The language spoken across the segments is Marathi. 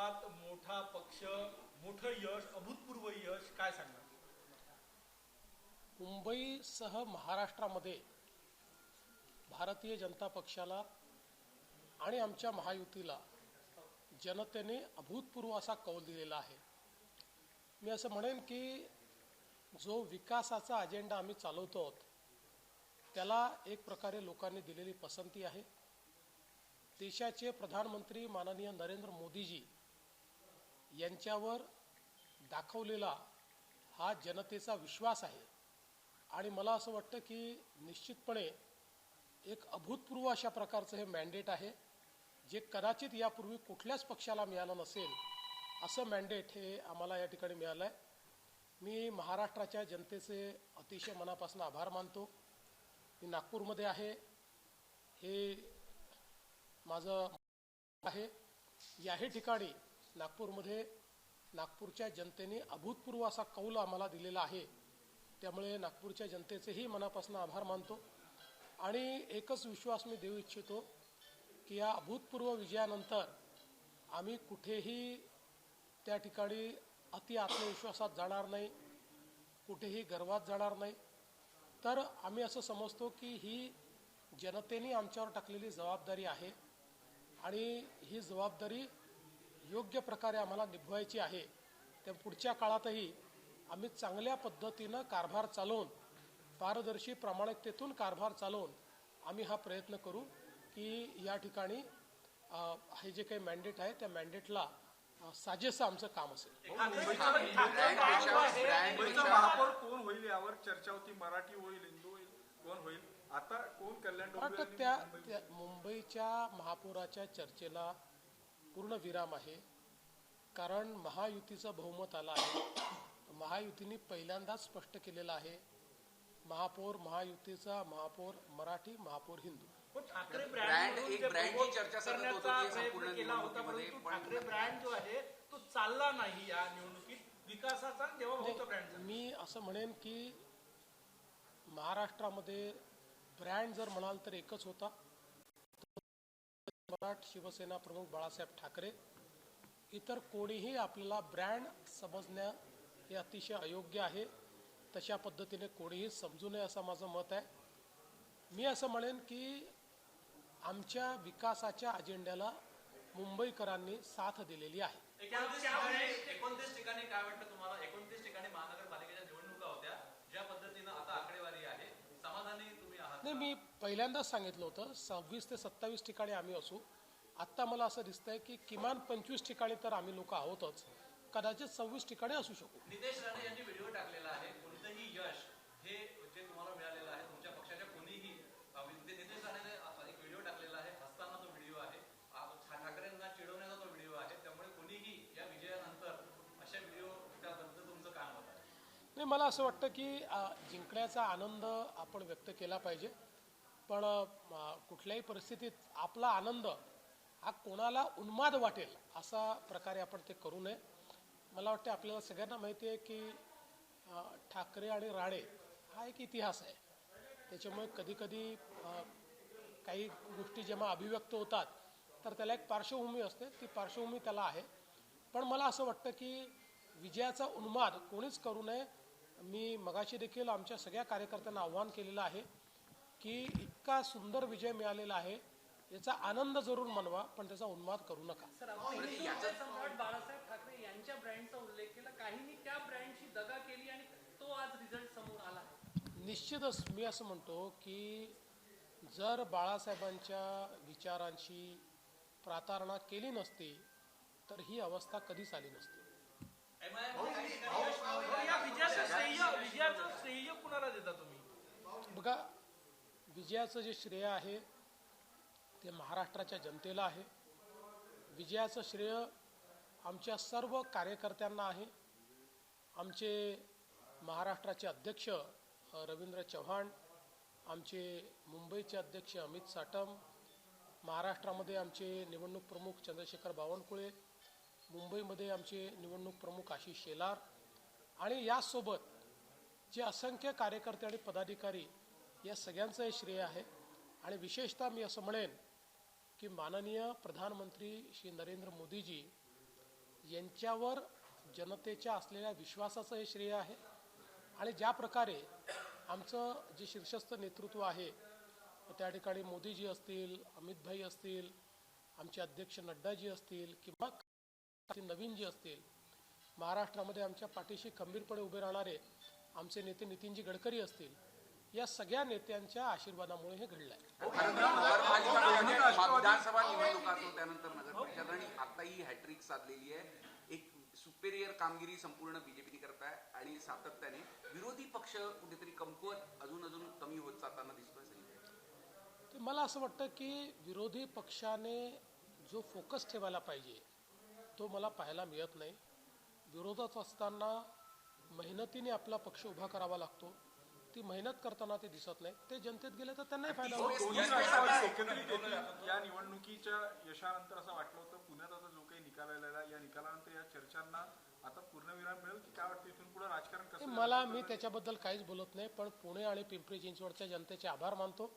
सर्वात मोठा पक्ष मोठं यश अभूतपूर्व यश काय सांगणार? मुंबईसह महाराष्ट्रामध्ये भारतीय जनता पक्षाला आणि आमच्या महायुतीला जनतेने अभूतपूर्व असा कौल दिलेला आहे. मी असं म्हणेन की जो विकासाचा अजेंडा आम्ही चालवतो आहोत त्याला एक प्रकारे लोकांनी दिलेली पसंती आहे. देशाचे प्रधानमंत्री माननीय नरेंद्र मोदीजी यांच्यावर दाखवलेला हा जनतेचा विश्वास आहे. आणि मला असं वाटतं की निश्चितपणे एक अभूतपूर्व अशा प्रकारचं हे मॅन्डेट आहे जे कदाचित यापूर्वी कुठल्याच पक्षाला मिळालं नसेल असं मॅन्डेट हे आम्हाला या ठिकाणी मिळालं आहे मी महाराष्ट्राच्या जनतेचे अतिशय मनापासून आभार मानतो. मी नागपूरमध्ये आहे. हे माझं आहे. याही ठिकाणी नागपूरमध्ये नागपूरच्या जनतेने अभूतपूर्व असा कौल आम्हाला दिलेला आहे. त्यामुळे नागपूरच्या जनतेचेही मनापासून आभार मानतो. आणि एकच विश्वास मी देऊ इच्छितो की या अभूतपूर्व विजयानंतर आम्ही कुठेही त्या ठिकाणी अति आत्मविश्वासात जाणार नाही कुठेही गर्वात जाणार नाही. तर आम्ही असं समजतो की ही जनतेने आमच्यावर टाकलेली जबाबदारी आहे आणि ही जबाबदारी योग्य प्रकारे आम्हाला निभवायची आहे. त्या पुढच्या काळातही आम्ही चांगल्या पद्धतीनं कारभार चालवून पारदर्शी प्रामाणिकतेतून कारभार चालवून आम्ही हा प्रयत्न करू की या ठिकाणी हे जे काही मॅन्डेट आहे त्या मॅन्डेटला साजेसं आमचं काम असेल. महापौर कोण होईल यावर चर्चा होती मराठी होईल हिंदू होईल कोण होईल आता कोण कल्याण त्या मुंबईच्या महापौराच्या चर्चेला पूर्ण विराम आहे. कारण महायुतीचं बहुमत आलं आहे. महायुतीने पहिल्यांदाच स्पष्ट केलेलं आहे. महापौर महायुतीचा महापौर मराठी महापौर हिंदू. ठाकरे ब्रँड- जे ब्रँडची promote चर्चा सतत होत करण्याचा होती प्रयत्न संपूर्ण केला होता निवडणुकीमध्ये, परंतु पण- ठाकरे ब्रँड जो आहे तो चालला नाही या निवडणुकीत. विकासाचा ब्रँड मी असं म्हणेन की महाराष्ट्रामध्ये ब्रँड जर म्हणाल तर एकच होता. मराठ शिवसेना प्रमुख बाळासाहेब ठाकरे इतर कोणीही आपल्याला ब्रँड समजण्या हे अतिशय अयोग्य आहे. तशा पद्धतीने कोणीही समजू नये असं माझं मत आहे. मी असं म्हणेन की आमच्या विकासाच्या अजेंड्याला मुंबईकरांनी साथ दिलेली आहे. एकोणतीस ठिकाणी एकोणतीस ठिकाणी काय वाटतं तुम्हाला? एकोणतीस ठिकाणी महानगरपालिकेच्या निवडणुका होत्या. ज्या पद्धतीनं आता आकडेवारी आहे. समाधानी तुम्ही आहात नाही मी पहिल्यांदाच सांगितलं होतं सव्वीस ते सत्तावीस ठिकाणी आम्ही असू. आत्ता मला असं दिसतंय की किमान पंचवीस ठिकाणी तर आम्ही लोक आहोतच. कदाचित सव्वीस ठिकाणी असू शकू. नितेश राणे यांनी व्हिडिओ टाकलेला आहे कोणतंही यश हे जे तुम्हाला मिळालेलं आहे तुमच्या पक्षाच्या कोणीही ते नितेश राणेने एक व्हिडिओ टाकलेला आहे हसताना तो व्हिडिओ आहे ठाकरेंना चिडवण्याचा तो व्हिडिओ आहे त्यामुळे कोणीही या विजयानंतर अशा व्हिडिओ त्याबद्दल तुमचं काय मत आहे? नाही मला असं वाटतं की जिंकण्याचा आनंद आपण व्यक्त केला पाहिजे. पण कुठल्याही परिस्थितीत आपला आनंद हा कोणाला उन्माद वाटेल असा प्रकारे आपण ते करू नये. मला वाटतं आपल्याला सगळ्यांना माहिती आहे की ठाकरे आणि राणे हा एक इतिहास आहे. त्याच्यामुळे कधीकधी काही गोष्टी जेव्हा अभिव्यक्त होतात तर त्याला एक पार्श्वभूमी असते. ती पार्श्वभूमी त्याला आहे. पण मला असं वाटतं की विजयाचा उन्माद कोणीच करू नये. मी मगाशी देखील आमच्या सगळ्या कार्यकर्त्यांना आव्हान केलेलं आहे. की इतका सुंदर विजय मिळालेला आहे याचा आनंद जरूर मनवा पण त्याचा उन्माद करू नका. सम्राट बाळासाहेब ठाकरे यांच्या ब्रँडचा उल्लेख केला. काहींनी त्या ब्रँडची दगा केली आणि तो आज रिझल्ट समोर आला निश्चितच मी असं म्हणतो की जर बाळासाहेबांच्या विचारांची प्रातारणा केली नसती तर ही अवस्था कधीच आली नसती. तुम्ही? बघा विजयाचं जे श्रेय आहे ते महाराष्ट्राच्या जनतेला आहे. विजयाचं श्रेय आमच्या सर्व कार्यकर्त्यांना आहे. आमचे महाराष्ट्राचे अध्यक्ष रवींद्र चव्हाण आमचे मुंबईचे अध्यक्ष अमित साटम महाराष्ट्रामध्ये आमचे निवडणूक प्रमुख चंद्रशेखर बावनकुळे मुंबईमध्ये आमचे निवडणूक प्रमुख आशिष शेलार आणि यासोबत जे असंख्य कार्यकर्ते आणि पदाधिकारी या सगळ्यांचं हे श्रेय आहे. आणि विशेषतः मी असं म्हणेन की माननीय प्रधानमंत्री श्री नरेंद्र मोदीजी यांच्यावर जनतेच्या असलेल्या विश्वासाचं हे श्रेय आहे. आणि ज्या प्रकारे आमचं जे शीर्षस्थ नेतृत्व आहे त्या ठिकाणी मोदीजी असतील अमितभाई असतील आमचे अध्यक्ष नड्डाजी असतील किंवा नवीन जी असतील महाराष्ट्रामध्ये आमच्या पाठीशी खंबीरपणे उभे राहणारे आमचे नेते नितीनजी गडकरी असतील या सगळ्या नेत्यांच्या आशीर्वादामुळे हे घडलं आहे. नगरपालिका विधानसभा निवडणुका त्यानंतर नगर परिषद आणि आता ही हॅट्रिक साधलेली आहे. एक सुपेरियर कामगिरी संपूर्ण बीजेपीने करताय आणि सातत्याने विरोधी पक्ष कुठेतरी कमकुवत अजून अजून कमी होत जाताना दिसतोय मला असं वाटतं की विरोधी पक्षाने जो फोकस ठेवायला पाहिजे तो मला पाहायला मिळत नाही. विरोधात असताना मेहनतीने आपला पक्ष उभा करावा लागतो. ती मेहनत करताना ते दिसत नाही. ते जनतेत गेले तर त्यांनाही फायदा होईल येतील या निवडणुकीच्या यशानंतर असं वाटलं होतं पुण्यात आता जो काही निकाल आलेला या निकालानंतर या चर्चांना आता पूर्णविराम मिळेल की काय वाटतं इथून पुढे राजकारण कसं मला मी त्याच्याबद्दल काहीच बोलत नाही पण पुणे आणि पिंपरी चिंचवडच्या जनतेचे आभार मानतो.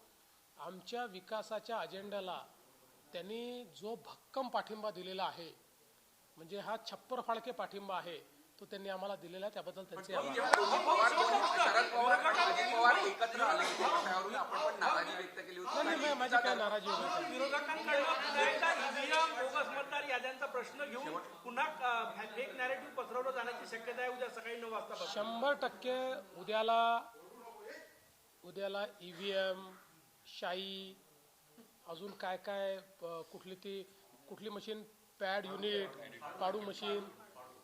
आमच्या विकासाच्या अजेंड्याला त्यांनी जो भक्कम पाठिंबा दिलेला आहे म्हणजे हा छप्पर फाळके पाठिंबा आहे तो त्यांनी आम्हाला दिलेला आहे त्याबद्दल त्यांचे आभार. नाही, नाही, माझी काय नाराजी वगैरे ईव्हीएम याद्यांचा प्रश्न घेऊन पुन्हा फेक नॅरेटिव्ह पसरवलं जाण्याची शक्यता आहे उद्या सकाळी नऊ वाजता शंभर टक्के उद्याला उद्याला ई व्ही एम शाई अजून काय काय कुठली ती कुठली मशीन? पॅड युनिट पाडू मशीन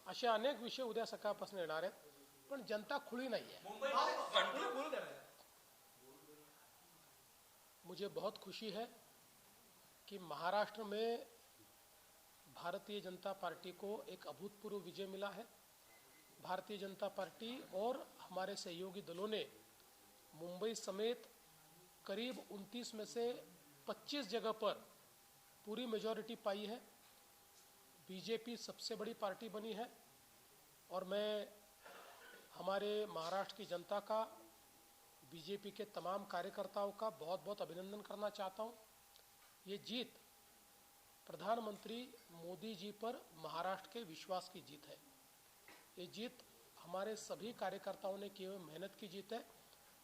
असे अनेक विषय उद्या सकाळपासून येणार आहेत पण जनता खुळी नाही आहे मुझे बहुत खुशी है कि महाराष्ट्र में भारतीय जनता पार्टी को एक अभूतपूर्व विजय मिला है। भारतीय जनता पार्टी और हमारे सहयोगी दलों ने मुंबई समेत करीब 29 में से 25 जगह पर पूरी मेजॉरिटी पाई है। बीजेपी सबसे बड़ी पार्टी बनी है। और मैं हमारे महाराष्ट्र की जनता का, बीजेपी के तमाम कार्यकर्ताओं का बहुत बहुत अभिनंदन करना चाहता हूँ। ये जीत प्रधानमंत्री मोदी जी पर महाराष्ट्र के विश्वास की जीत है। ये जीत हमारे सभी कार्यकर्ताओं ने किए हुए मेहनत की जीत है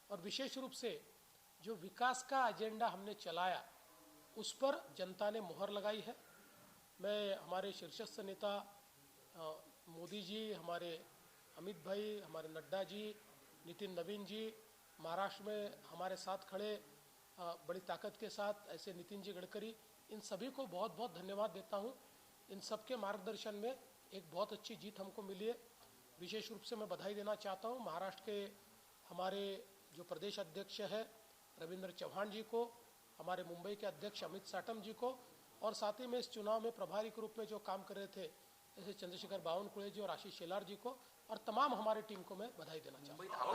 और विशेष रूप से जो विकास का एजेंडा हमने चलाया, उस पर जनता ने मुहर लगाई है। मैं हमारे शीर्षस्थ नेता मोदी जी, हमारे अमित भाई, हमारे नड्डा जी, नितिन नवीन जी, महाराष्ट्र में हमारे साथ खड़े बड़ी ताकत के साथ, ऐसे नितिन जी गडकरी, इन सभी को बहुत बहुत धन्यवाद देता हूँ। इन सबके मार्गदर्शन में एक बहुत अच्छी जीत हमको मिली है। विशेष रूप से मैं बधाई देना चाहता हूँ महाराष्ट्र के हमारे जो प्रदेश अध्यक्ष है, रविंद्र चौहान जी को, हमारे मुंबई के अध्यक्ष अमित साटम जी को, और साथ ही में इस चुनाव में प्रभारी के रूप में जो काम कर रहे थे जैसे चंद्रशेखर बावनकुळे जी और आशीष शेलार जी को और तमाम हमारी टीम को मैं बधाई देना चाहूँगा